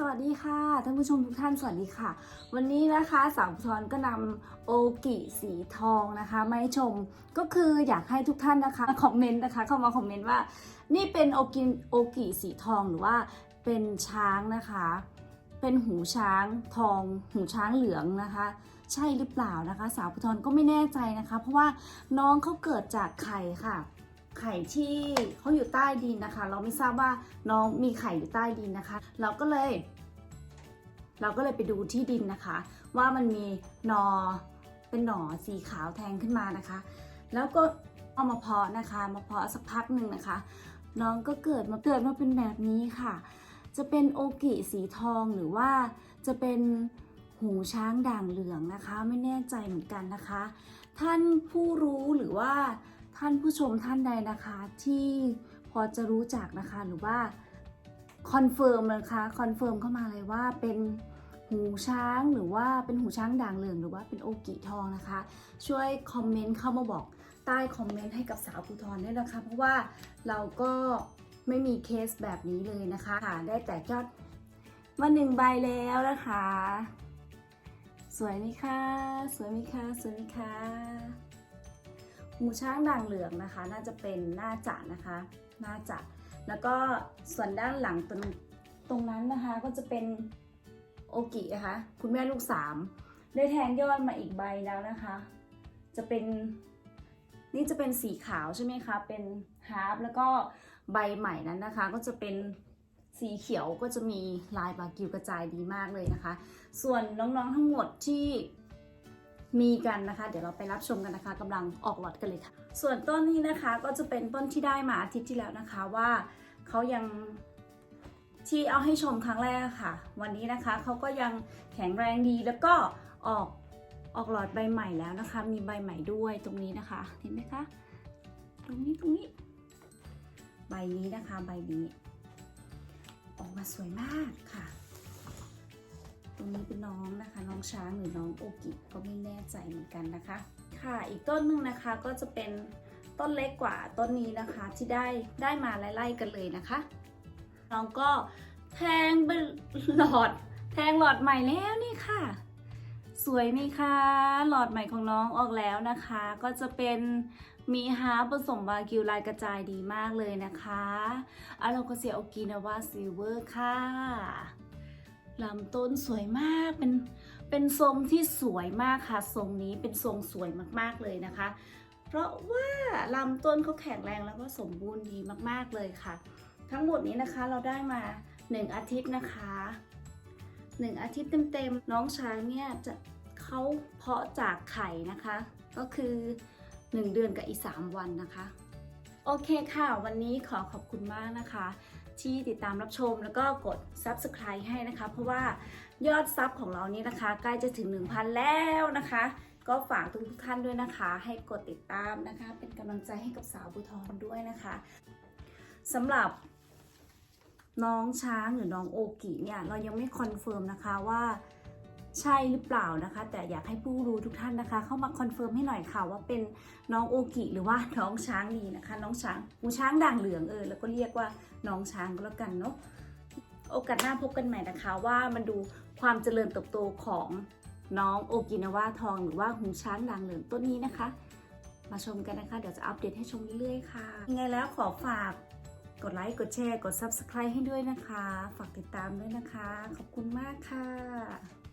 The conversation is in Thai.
สวัสดีค่ะท่านผู้ชมทุกท่านสวัสดีค่ะ วันนี้นะคะสาวพุทรก็นำโอกิสีทองนะคะมาให้ชมก็คืออยากให้ทุกท่านนะคะคอมเมนต์นะคะเข้ามาคอมเมนต์ว่า นี่เป็นโอกิโอกิสีทองหรือว่าเป็นช้างนะคะ เป็นหูช้างทอง หูช้างเหลืองนะคะ ใช่หรือเปล่านะคะ สาวพุทรก็ไม่แน่ใจนะคะ เพราะว่าน้องเขาเกิดจากไข่ค่ะไข่ที่เขาอยู่ใต้ดินนะคะ เราไม่ทราบว่าน้องมีไข่อยู่ใต้ดินนะคะ เราก็เลย เราก็เลยไปดูที่ดินนะคะ ว่ามันมีหนอเป็นหนอสีขาวแทงขึ้นมานะคะ แล้วก็เอามาเพาะนะคะ มาเพาะสักพักหนึ่งนะคะ น้องก็เกิดมาเกิดมาเป็นแบบนี้ค่ะ จะเป็นโอกิสีทองหรือว่าจะเป็นหูช้างด่างเหลืองนะคะ ไม่แน่ใจเหมือนกันนะคะ ท่านผู้รู้หรือว่าท่านผู้ชมท่านใดนะคะ ที่พอจะรู้จักนะคะหรือว่า คอนเฟิร์มนะคะคอนเฟิร์มเข้ามาเลยว่าเป็นหูช้างหรือว่าเป็นหูช้างด่างเหลืองหรือว่าเป็นโอกิทองนะคะ ช่วยคอมเมนต์เข้ามาบอกใต้คอมเมนต์ให้กับสาวภูทรด้วยนะคะ เพราะว่าเราก็ไม่มีเคสแบบนี้เลยนะคะค่ะได้แต่ยอดมาหนึ่งใบแล้วนะคะ สวยไหมคะสวยไหมคะสวยไหมคะหูช้างด่างเหลืองนะคะ น่าจะเป็นหน้าจะนะคะหน้าจะ แล้วก็ส่วนด้านหลังตรงตรงนั้นนะคะก็จะเป็นโอกินะคะคุณแม่ลูกสามได้แทงยอดมาอีกใบแล้วนะคะ จะเป็นนี่จะเป็นสีขาวใช่ไหมคะ เป็นฮาร์ปแล้วก็ใบใหม่นั้นนะคะ ก็จะเป็นสีเขียวก็จะมีลายบากิวกระจายดีมากเลยนะคะ ส่วนน้องๆทั้งหมดที่ มีกันนะคะ เดี๋ยวเราไปรับชมกันนะคะกำลังออกหลอดกันเลยค่ะ ส่วนต้นนี้นะคะก็จะเป็นต้นที่ได้มาอาทิตย์ที่แล้วนะคะว่าเขายังที่เอาให้ชมครั้งแรกค่ะ วันนี้นะคะเขาก็ยังแข็งแรงดีแล้วก็ออกออกหลอดใบใหม่แล้วนะคะ มีใบใหม่ด้วยตรงนี้นะคะ เห็นไหมคะตรงนี้ตรงนี้ ใบนี้นะคะ ใบนี้ ออกมาสวยมากค่ะ ตรงนี้เป็นน้องนะคะ น้องช้างหรือน้องโอกิก็ไม่แน่ใจเหมือนกันนะคะ ค่ะอีกต้นหนึ่งนะคะก็จะเป็นต้นเล็กกว่าต้นนี้นะคะที่ได้ได้มาไล่ๆกันเลยนะคะน้องก็แทงเป็นหลอดแทงหลอดใหม่แล้วนี่ค่ะ สวยไหมคะหลอดใหม่ของน้องออกแล้วนะคะ ก็จะเป็นมีฮาผสมบากิวลายกระจายดีมากเลยนะคะอาราโกเซียโอกินาวาซิลเวอร์ค่ะ ลำต้นสวยมากเป็นเป็นทรงที่สวยมากค่ะ ทรงนี้เป็นทรงสวยมากๆเลยนะคะ เพราะว่าลำต้นเขาแข็งแรงแล้วก็สมบูรณ์ดีมากๆเลยค่ะ ทั้งหมดนี้นะคะเราได้มา 1 อาทิตย์นะคะ 1 อาทิตย์เต็มๆน้องช้างเนี่ยจะเขาเพาะจากไข่นะคะ ก็คือ 1 เดือนกับอีก 3 วันนะคะ โอเคค่ะ วันนี้ขอขอบคุณมากนะคะ ที่ติดตามรับชมแล้วก็กด subscribe ให้นะคะ เพราะว่ายอดซับของเรานี้นะคะ ใกล้จะถึง 1,000 แล้วนะคะ ก็ฝากทุกๆท่านด้วยนะคะ ให้กดติดตามนะคะ เป็นกำลังใจให้กับสาวบุทรด้วยนะคะสำหรับน้องช้างหรือน้องโอกิเนี่ยเรายังไม่คอนเฟิร์มนะคะว่า ใช่หรือเปล่านะคะ แต่อยากให้ผู้รู้ทุกท่านนะคะ เข้ามาคอนเฟิร์มให้หน่อยค่ะว่าเป็นน้องโอกิหรือว่าน้องช้างดีนะคะ น้องช้างหูช้างด่างเหลืองเออแล้วก็เรียกว่าน้องช้างก็แล้วกันเนาะโอกาสหน้าพบกันใหม่นะคะ ว่ามันดูความเจริญเติบโตของน้องโอกินาวาทองหรือว่าหูช้างด่างเหลืองต้นนี้นะคะ มาชมกันนะคะ เดี๋ยวจะอัปเดตให้ชมเรื่อยๆค่ะยังไงแล้วขอฝากกดไลค์ กดแชร์ กด Subscribe ให้ด้วยนะคะ ฝากติดตามด้วยนะคะ ขอบคุณมากค่ะ